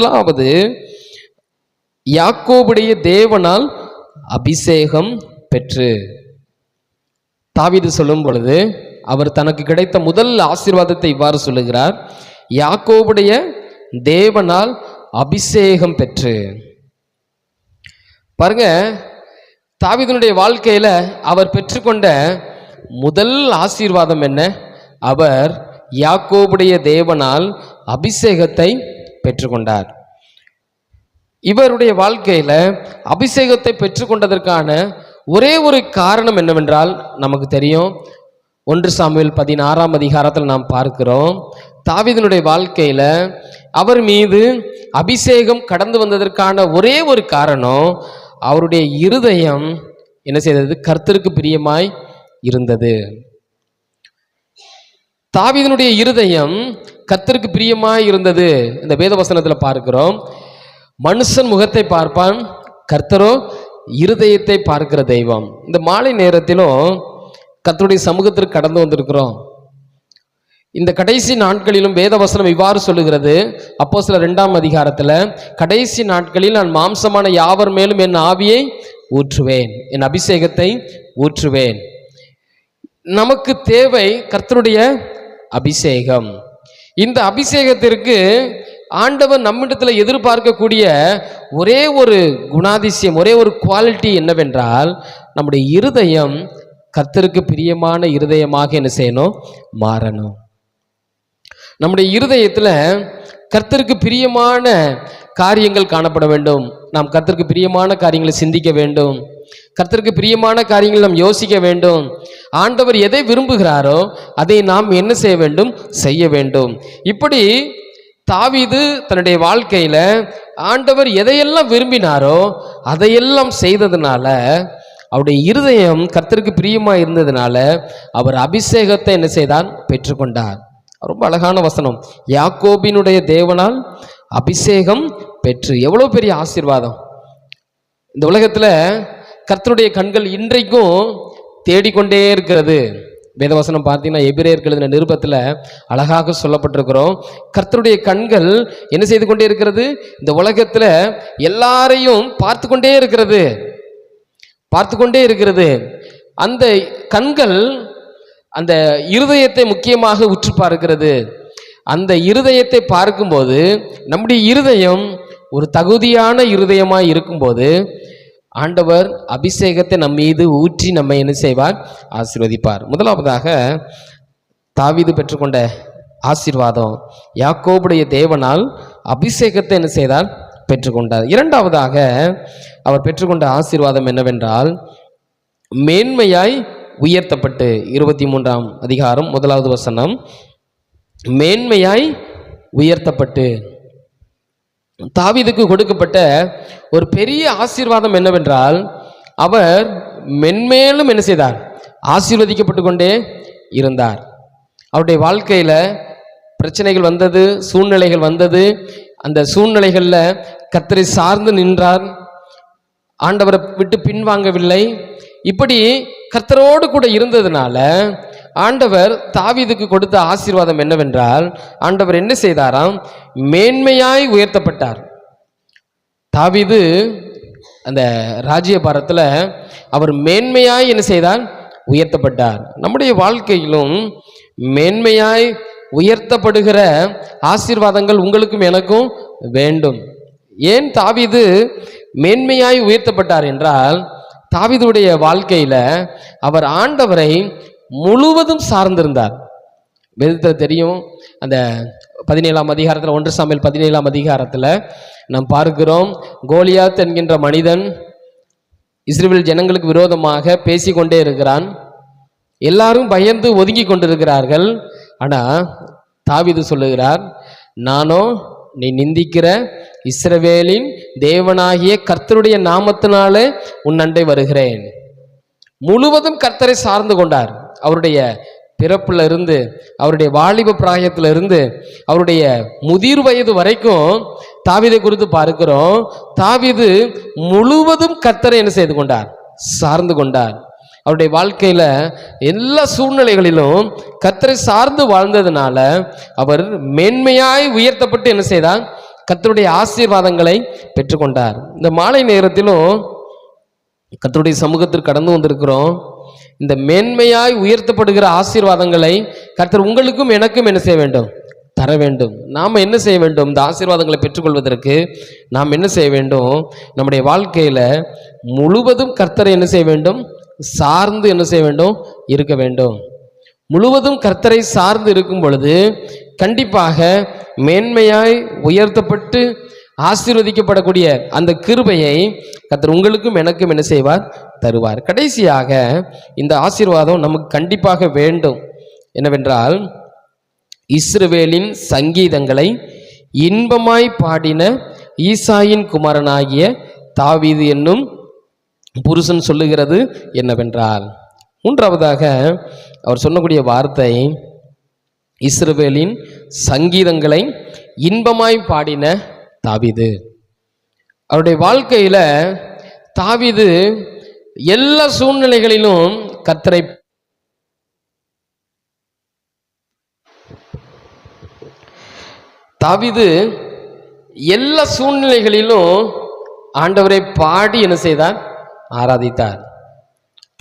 முதலாவது யாக்கோபுடைய தேவனால் அபிஷேகம் பெற்று. தாவிது சொல்லும் பொழுது அவர் தனக்கு கிடைத்த முதல் ஆசீர்வாதத்தை இவ்வாறு சொல்லுகிறார் யாக்கோபுடைய தேவனால் அபிஷேகம் பெற்று. பாருங்க தாவிதனுடைய வாழ்க்கையில அவர் பெற்றுக்கொண்ட முதல் ஆசீர்வாதம் என்ன? அவர் யாக்கோபுடைய தேவனால் அபிஷேகத்தை பெற்றுக்கொண்டார். இவருடைய வாழ்க்கையில் அபிஷேகத்தை பெற்றுக்கொண்டதற்கான ஒரே ஒரு காரணம் என்னவென்றால் நமக்கு தெரியும் ஒன்று சாமியில் பதினாறாம் அதிகாரத்தில் நாம் பார்க்கிறோம் தாவிதனுடைய வாழ்க்கையில் அவர் மீது அபிஷேகம் கடந்து வந்ததற்கான ஒரே ஒரு காரணம் அவருடைய இருதயம் என்ன செய்தது? கர்த்தருக்கு பிரியமாய் இருந்தது. தாவிதனுடைய இருதயம் கர்த்தருக்கு பிரியமாய் இருந்தது. இந்த வேதவசனத்தில் பார்க்கிறோம். மனுஷன் முகத்தை பார்ப்பான் கர்த்தரோ இருதயத்தை பார்க்கிற தெய்வம். இந்த மாலை நேரத்திலும் கர்த்தருடைய சமூகத்திற்கு கடந்து வந்திருக்கிறோம். இந்த கடைசி நாட்களிலும் வேதவசனம் இவ்வாறு சொல்லுகிறது. அப்போ சில ரெண்டாம் அதிகாரத்தில் கடைசி நாட்களில் நான் மாம்சமான யாவர் மேலும் என் ஆவியை ஊற்றுவேன். என் அபிஷேகத்தை ஊற்றுவேன். நமக்கு தேவை கர்த்தருடைய அபிஷேகம். இந்த அபிஷேகத்திற்கு ஆண்டவர் நம்மிடத்தில் எதிர்பார்க்கக்கூடிய ஒரே ஒரு குணாதிசயம் ஒரே ஒரு குவாலிட்டி என்னவென்றால் நம்முடைய இருதயம் கர்த்தருக்கு பிரியமான இருதயமாக என்ன செய்யணும்? மாறணும். நம்முடைய இருதயத்தில் கர்த்தருக்கு பிரியமான காரியங்கள் காணப்பட வேண்டும். நாம் கர்த்தருக்கு பிரியமான காரியங்களை சிந்திக்க வேண்டும். கர்த்தருக்கு பிரியமான காரியங்கள் நாம் யோசிக்க வேண்டும். ஆண்டவர் எதை விரும்புகிறாரோ அதை நாம் என்ன செய்ய வேண்டும்? செய்ய வேண்டும். இப்படி தாவிது தன்னுடைய வாழ்க்கையில் ஆண்டவர் எதையெல்லாம் விரும்பினாரோ அதையெல்லாம் செய்ததுனால அவருடைய இருதயம் கர்த்தருக்கு பிரியமாக இருந்ததுனால அவர் அபிஷேகத்தை என்ன செய்தார்? பெற்றுக்கொண்டார். ரொம்ப அழகான வசனம். யாக்கோபினுடைய தேவனால் அபிஷேகம் பெற்று எவ்வளோ பெரிய ஆசீர்வாதம். இந்த உலகத்தில் கர்த்தருடைய கண்கள் இன்றைக்கும் தேடிக்கொண்டே இருக்கிறது. வேதவசனம் பார்த்தீங்கன்னா எபிரேயர் எழுதின நிருபத்தில் அழகாக சொல்லப்பட்டிருக்கிறோம். கர்த்தருடைய கண்கள் என்ன செய்து கொண்டே இருக்கிறது? இந்த உலகத்தில் எல்லாரையும் பார்த்து கொண்டே இருக்கிறது. பார்த்து கொண்டே இருக்கிறது. அந்த கண்கள் அந்த இருதயத்தை முக்கியமாக உற்று பார்க்கிறது. அந்த இருதயத்தை பார்க்கும்போது நம்முடைய இருதயம் ஒரு தகுதியான இருதயமாக இருக்கும்போது ஆண்டவர் அபிஷேகத்தை நம் மீது ஊற்றி நம்மை என்ன செய்வார்? ஆசீர்வதிப்பார். முதலாவதாக தாவிது பெற்றுக்கொண்ட ஆசீர்வாதம். யாக்கோபுடைய தேவனால் அபிஷேகத்தை என்ன செய்தார்? பெற்றுக்கொண்டார். இரண்டாவதாக அவர் பெற்றுக்கொண்ட ஆசீர்வாதம் என்னவென்றால் மேன்மையாய் உயர்த்தப்பட்டு இருபத்தி மூன்றாம் அதிகாரம் முதலாவது வசனம் மேன்மையாய் உயர்த்தப்பட்டு தாவிதுக்கு கொடுக்கப்பட்ட ஒரு பெரிய ஆசீர்வாதம் என்னவென்றால் அவர் மென்மேலும் என்ன செய்தார்? ஆசீர்வதிக்கப்பட்டு கொண்டே இருந்தார். அவருடைய வாழ்க்கையில் பிரச்சனைகள் வந்தது சூழ்நிலைகள் வந்தது. அந்த சூழ்நிலைகளில் கத்தரை சார்ந்து நின்றார். ஆண்டவரை விட்டு பின்வாங்கவில்லை. இப்படி கர்த்தரோடு கூட இருந்ததுனால ஆண்டவர் தாவீதுக்கு கொடுத்த ஆசீர்வாதம் என்னவென்றால் ஆண்டவர் என்ன செய்தாராம்? மேன்மையாய் உயர்த்தப்பட்டார். தாவீது அந்த ராஜ்யபாரத்தில் அவர் மேன்மையாய் என்ன செய்தார்? உயர்த்தப்பட்டார். நம்முடைய வாழ்க்கையிலும் மேன்மையாய் உயர்த்தப்படுகிற ஆசீர்வாதங்கள் உங்களுக்கும் எனக்கும் வேண்டும். ஏன் தாவீது மேன்மையாய் உயர்த்தப்பட்டார் என்றால் தாவிதுடைய வாழ்க்கையில் அவர் ஆண்டவரை முழுவதும் சார்ந்திருந்தார். வேதத்தில் தெரியும் அந்த பதினேழாம் அதிகாரத்தில் ஒன்று சாமியல் பதினேழாம் அதிகாரத்தில் நாம் பார்க்கிறோம் கோலியாத் என்கின்ற மனிதன் இஸ்ரேல் ஜனங்களுக்கு விரோதமாக பேசிக்கொண்டே இருக்கிறான். எல்லாரும் பயந்து ஒதுங்கி கொண்டிருக்கிறார்கள். ஆனால் தாவிது சொல்லுகிறார் நானோ நீ நிந்திக்கிற இஸ்ரவேலின் தேவனாகிய கர்த்தருடைய நாமத்தினாலே உன் அண்டை வருகிறேன். முழுவதும் கர்த்தரை சார்ந்து கொண்டார். அவருடைய பிறப்புல இருந்து அவருடைய வாலிப பிராயத்துல இருந்து அவருடைய முதிர் வயது வரைக்கும் தாவிதை குறித்து பார்க்கிறோம். தாவிது முழுவதும் கத்தரை என்ன செய்து கொண்டார்? சார்ந்து கொண்டார். அவருடைய வாழ்க்கையில எல்லா சூழ்நிலைகளிலும் கத்தரை சார்ந்து வாழ்ந்ததுனால அவர் மேன்மையாய் உயர்த்தப்பட்டு என்ன செய்தார்? கத்தருடைய ஆசீர்வாதங்களை பெற்றுக்கொண்டார். இந்த மாலை நேரத்திலும் கத்தருடைய சமூகத்திற்கு கடந்து வந்திருக்கிறோம். இந்த மேன்மையாய் உயர்த்தப்படுகிற ஆசீர்வாதங்களை கர்த்தர் உங்களுக்கும் எனக்கும் என்ன செய்ய வேண்டும்? தர வேண்டும். நாம் என்ன செய்ய வேண்டும்? இந்த ஆசீர்வாதங்களை பெற்றுக்கொள்வதற்கு நாம் என்ன செய்ய வேண்டும்? நம்முடைய வாழ்க்கையில் முழுவதும் கர்த்தரை என்ன செய்ய வேண்டும்? சார்ந்து என்ன செய்ய வேண்டும்? இருக்க வேண்டும். முழுவதும் கர்த்தரை சார்ந்து இருக்கும் பொழுது கண்டிப்பாக மேன்மையாய் உயர்த்தப்பட்டு ஆசீர்வதிக்கப்படக்கூடிய அந்த கிருபையை கர்த்தர் உங்களுக்கும் எனக்கும் என்ன செய்வார்? தருவார். கடைசியாக இந்த ஆசீர்வாதம் நமக்கு கண்டிப்பாக வேண்டும். என்னவென்றால் இஸ்ரவேலின் சங்கீதங்களை இன்பமாய் பாடின ஈசாயின் குமாரனாகிய தாவீது என்னும் புருஷன் சொல்லுகிறது என்னவென்றால் மூன்றாவதாக அவர் சொல்லக்கூடிய வார்த்தை இஸ்ரவேலின் சங்கீதங்களை இன்பமாய் பாடின தாவிது. அவருடைய வாழ்க்கையில் தாவீது எல்லா சூழ்நிலைகளிலும் கத்தரை தாவிது எல்லா சூழ்நிலைகளிலும் ஆண்டவரை பாடி என்ன செய்தார்? ஆராதித்தார்.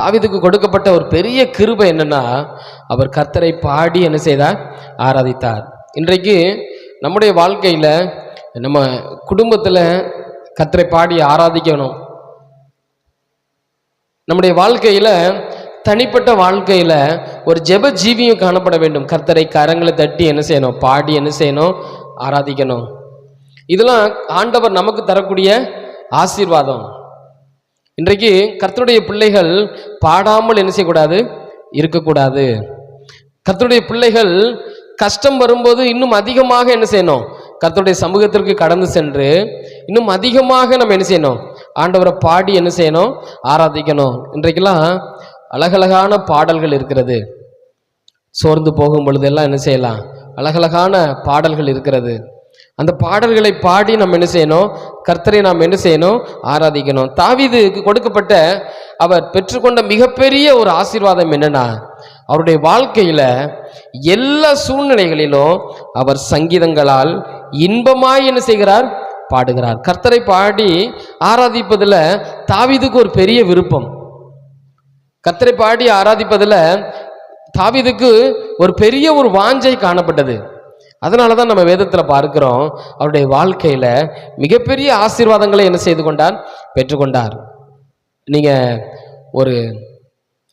தாவிதுக்கு கொடுக்கப்பட்ட ஒரு பெரிய கிருபை என்னன்னா அவர் கர்த்தரை பாடி என்ன செய்தார்? ஆராதித்தார். இன்றைக்கு நம்முடைய வாழ்க்கையில் நம்ம குடும்பத்தில் கர்த்தரை பாடி ஆராதிக்கணும். நம்முடைய வாழ்க்கையில் தனிப்பட்ட வாழ்க்கையில் ஒரு ஜெப ஜீவியும் காணப்பட வேண்டும். கர்த்தரை கரங்களை தட்டி என்ன செய்யணும்? பாடி என்ன செய்யணும்? ஆராதிக்கணும். இதெல்லாம் ஆண்டவர் நமக்கு தரக்கூடிய ஆசீர்வாதம். இன்றைக்கு கர்த்தருடைய பிள்ளைகள் பாடாமல் என்ன செய்யக்கூடாது? இருக்கக்கூடாது. கர்த்தருடைய பிள்ளைகள் கஷ்டம் வரும்போது இன்னும் அதிகமாக என்ன செய்யணும்? கர்த்தருடைய சமூகத்திற்கு கடந்து சென்று இன்னும் அதிகமாக நம்ம என்ன செய்யணும்? ஆண்டவரை பாடி என்ன செய்யணும்? ஆராதிக்கணும். இன்றைக்கெல்லாம் அழகழகான பாடல்கள் இருக்கிறது. சோர்ந்து போகும் பொழுதெல்லாம் என்ன செய்யலாம்? அழகழகான பாடல்கள் இருக்கிறது. அந்த பாடல்களை பாடி நம்ம என்ன செய்யணும்? கர்த்தரை நாம் என்ன செய்யணும்? ஆராதிக்கணும். தாவிதுக்கு கொடுக்கப்பட்ட அவர் பெற்றுக்கொண்ட மிகப்பெரிய ஒரு ஆசீர்வாதம் என்னன்னா அவருடைய வாழ்க்கையில எல்லா சூழ்நிலைகளிலும் அவர் சங்கீதங்களால் இன்பமாய் என்ன செய்கிறார்? பாடுகிறார். கர்த்தரை பாடி ஆராதிப்பதில் தாவிதுக்கு ஒரு பெரிய விருப்பம். கர்த்தரை பாடி ஆராதிப்பதில் தாவிதுக்கு ஒரு பெரிய ஒரு வாஞ்சை காணப்பட்டது. அதனால தான் நம்ம வேதத்தில் பார்க்கிறோம் அவருடைய வாழ்க்கையில் மிகப்பெரிய ஆசீர்வாதங்களை என்ன செய்து கொண்டார்? பெற்றுக்கொண்டார். நீங்கள் ஒரு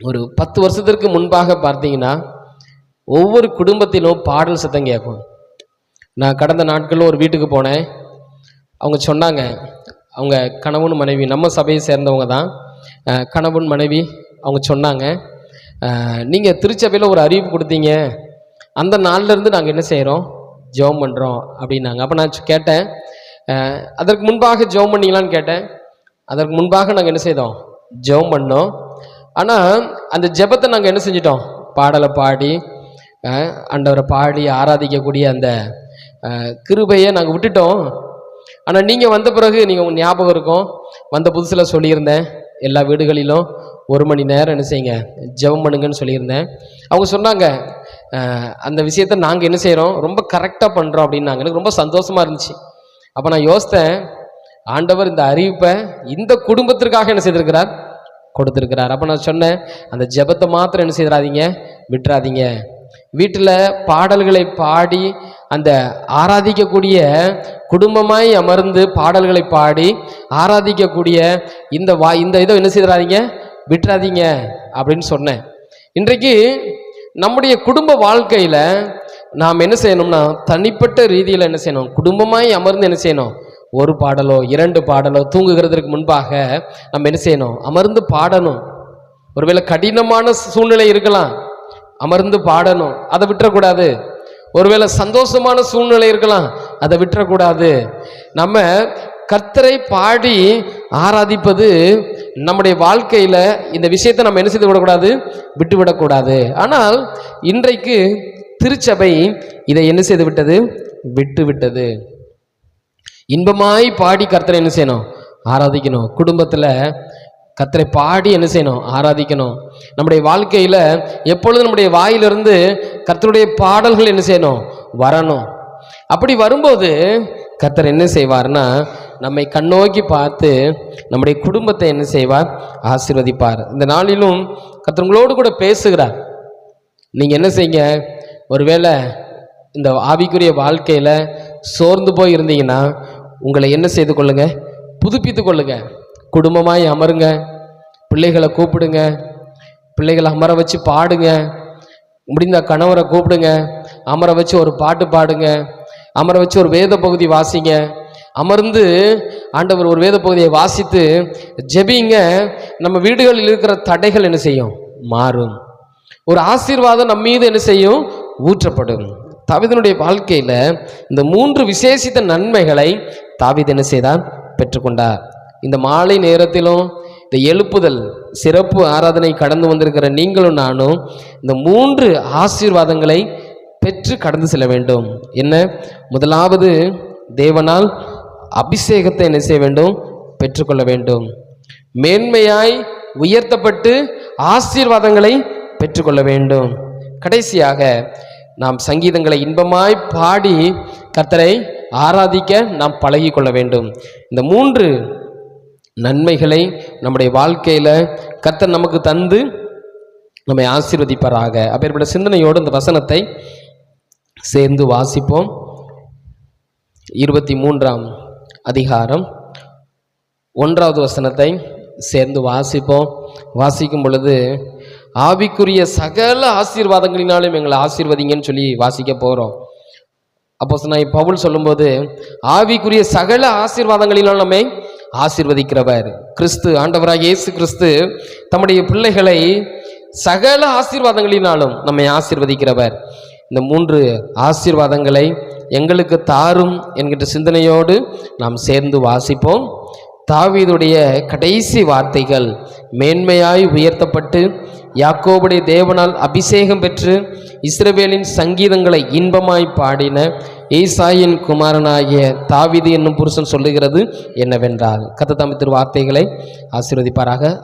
ஒரு பத்து வருஷத்திற்கு முன்பாக பார்த்தீங்கன்னா ஒவ்வொரு குடும்பத்திலும் பாடல் சத்தம் கேட்கும். நான் கடந்த நாட்களில் ஒரு வீட்டுக்கு போனேன். அவங்க சொன்னாங்க அவங்க கணவன் மனைவி நம்ம சபையை சேர்ந்தவங்க தான். கணவன் மனைவி அவங்க சொன்னாங்க நீங்கள் திருச்சபையில் ஒரு அறிவிப்பு கொடுத்தீங்க அந்த நாள்லேருந்து நாங்கள் என்ன செய்கிறோம் ஜெபம் பண்ணுறோம் அப்படின்னாங்க. அப்போ நான் கேட்டேன் அதற்கு முன்பாக ஜெபம் பண்ணிங்களான்னு கேட்டேன். அதற்கு முன்பாக நாங்கள் என்ன செய்தோம்? ஜெபம் பண்ணோம். ஆனால் அந்த ஜெபத்தை நாங்கள் என்ன செஞ்சிட்டோம்? பாடலை பாடி அஹ், ஆண்டவரை பாடி ஆராதிக்கக்கூடிய அந்த கிருபையை நாங்கள் விட்டுட்டோம். ஆனால் நீங்கள் வந்த பிறகு நீங்கள் உங்கள் ஞாபகம் இருக்கும். வந்த புதுசில் சொல்லியிருந்தேன் எல்லா வீடுகளிலும் ஒரு மணி நேரம் என்ன செய்யுங்க ஜெபம் பண்ணுங்கன்னு சொல்லியிருந்தேன். அவங்க சொன்னாங்க அந்த விஷயத்த நாங்கள் என்ன செய்கிறோம் ரொம்ப கரெக்டாக பண்ணுறோம் அப்படின்னாங்க. எனக்கு ரொம்ப சந்தோஷமாக இருந்துச்சு. அப்போ நான் யோசித்தேன் ஆண்டவர் இந்த அறிவிப்பை இந்த குடும்பத்திற்காக என்ன செய்திருக்கிறார்? கொடுத்துருக்கிறார். அப்போ நான் சொன்னேன் அந்த ஜெபத்தை மாத்திரம் என்ன செய்திடாதீங்க விட்டுறாதீங்க. வீட்டில் பாடல்களை பாடி அந்த ஆராதிக்கக்கூடிய குடும்பமாய் அமர்ந்து பாடல்களை பாடி ஆராதிக்கக்கூடிய இந்த வா இந்த இதை என்ன செய்திடாதீங்க விட்டுறாதீங்க அப்படின்னு சொன்னேன். இன்றைக்கு நம்முடைய குடும்ப வாழ்க்கையில் நாம் என்ன செய்யணும்னா தனிப்பட்ட ரீதியில் என்ன செய்யணும்? குடும்பமாய் அமர்ந்து என்ன செய்யணும்? ஒரு பாடலோ இரண்டு பாடலோ தூங்குகிறதுக்கு முன்பாக நம்ம என்ன செய்யணும்? அமர்ந்து பாடணும். ஒருவேளை கடினமான சூழ்நிலை இருக்கலாம். அமர்ந்து பாடணும். அதை விட்டுறக்கூடாது. ஒருவேளை சந்தோஷமான சூழ்நிலை இருக்கலாம் அதை விட்டுறக்கூடாது. நம்ம கர்த்தரை பாடி ஆராதிப்பது நம்முடைய வாழ்க்கையில் இந்த விஷயத்தை நம்ம என்ன செய்து விடக்கூடாது? விட்டுவிடக்கூடாது ஆனால் இன்றைக்கு திருச்சபை இதை என்ன செய்து விட்டது? விட்டு விட்டது. இன்பமாய் பாடி கர்த்தரை என்ன செய்யணும்? ஆராதிக்கணும். குடும்பத்தில் கத்தரை பாடி என்ன செய்யணும்? ஆராதிக்கணும். நம்முடைய வாழ்க்கையில் எப்பொழுதும் நம்முடைய வாயிலிருந்து கத்தருடைய பாடல்கள் என்ன செய்யணும்? வரணும். அப்படி வரும்போது கத்தர் என்ன செய்வார்னா நம்மை கண்ணோக்கி பார்த்து நம்முடைய குடும்பத்தை என்ன செய்வார்? ஆசிர்வதிப்பார். இந்த நாளிலும் கர்த்தர் உங்களோடு கூட பேசுகிறார். நீங்கள் என்ன செய்யுங்க? ஒருவேளை இந்த ஆவிக்குரிய வாழ்க்கையில் சோர்ந்து போய் இருந்தீங்கன்னா உங்களை என்ன செய்து கொள்ளுங்கள் புதுப்பித்து கொள்ளுங்கள் குடும்பமாய் அமருங்க. பிள்ளைகளை கூப்பிடுங்க. பிள்ளைகளை அமர வச்சு பாடுங்க. முடிந்த கணவரை கூப்பிடுங்க. அமர வச்சு ஒரு பாட்டு பாடுங்க. அமர வச்சு ஒரு வேத பகுதி வாசிங்க. அமர்ந்து ஆண்டவர் ஒரு வேத பகுதியை வாசித்து ஜெபிங்க. நம்ம வீடுகளில் இருக்கிற தடைகள் என்ன செய்யும்? மாறும். ஒரு ஆசீர்வாதம் நம்ம மீது என்ன செய்யும்? ஊற்றப்படும். தவிதனுடைய வாழ்க்கையில இந்த மூன்று விசேஷித்த நன்மைகளை தாவித என்ன செய்தார்? பெற்றுக்கொண்டார். இந்த மாலை நேரத்திலும் இந்த எழுப்புதல் சிறப்பு ஆராதனை கடந்து வந்திருக்கிற நீங்களும் நானும் இந்த மூன்று ஆசீர்வாதங்களை பெற்று கடந்து செல்ல வேண்டும். என்ன? முதலாவது தேவனால் அபிஷேகத்தை என்ன செய்ய வேண்டும்? பெற்றுக்கொள்ள வேண்டும். மேன்மையாய் உயர்த்தப்பட்டு ஆசீர்வாதங்களை பெற்றுக்கொள்ள வேண்டும். கடைசியாக நாம் சங்கீதங்களை இன்பமாய் பாடி கர்த்தரை ஆராதிக்க நாம் பழகி கொள்ள வேண்டும். இந்த மூன்று நன்மைகளை நம்முடைய வாழ்க்கையில் கர்த்தர் நமக்கு தந்து நம்மை ஆசீர்வதிப்பாராக. அப்பேற்பட்ட சிந்தனையோடு இந்த வசனத்தை சேர்ந்து வாசிப்போம். இருபத்தி மூன்றாம் அதிகாரம் ஒன்றாவது வசனத்தை சேர்ந்து வாசிப்போம். வாசிக்கும் பொழுது ஆவிக்குரிய சகல ஆசீர்வாதங்களினாலும் எங்களை ஆசீர்வதிங்கன்னு சொல்லி வாசிக்க போகிறோம் அப்போ நான் பவுல் சொல்லும்போது ஆவிக்குரிய சகல ஆசீர்வாதங்களினால் நம்மை ஆசீர்வதிக்கிறவர். கிறிஸ்து ஆண்டவராக இயேசு கிறிஸ்து தம்முடைய பிள்ளைகளை சகல ஆசீர்வாதங்களினாலும் நம்மை ஆசீர்வதிக்கிறவர். இந்த மூன்று ஆசீர்வாதங்களை எங்களுக்கு தாரும் என்கின்ற சிந்தனையோடு நாம் சேர்ந்து வாசிப்போம். தாவீதுடைய கடைசி வார்த்தைகள் மேன்மையாய் உயர்த்தப்பட்டு யாக்கோபுடைய தேவனால் அபிஷேகம் பெற்று இஸ்ரவேலின் சங்கீதங்களை இன்பமாய் பாடின ஈசாயின் குமாரனாகிய தாவிது என்னும் புருஷன் சொல்லுகிறது என்னவென்றால் கத்த தமிழ் வார்த்தைகளை ஆசீர்வதிப்பாராக.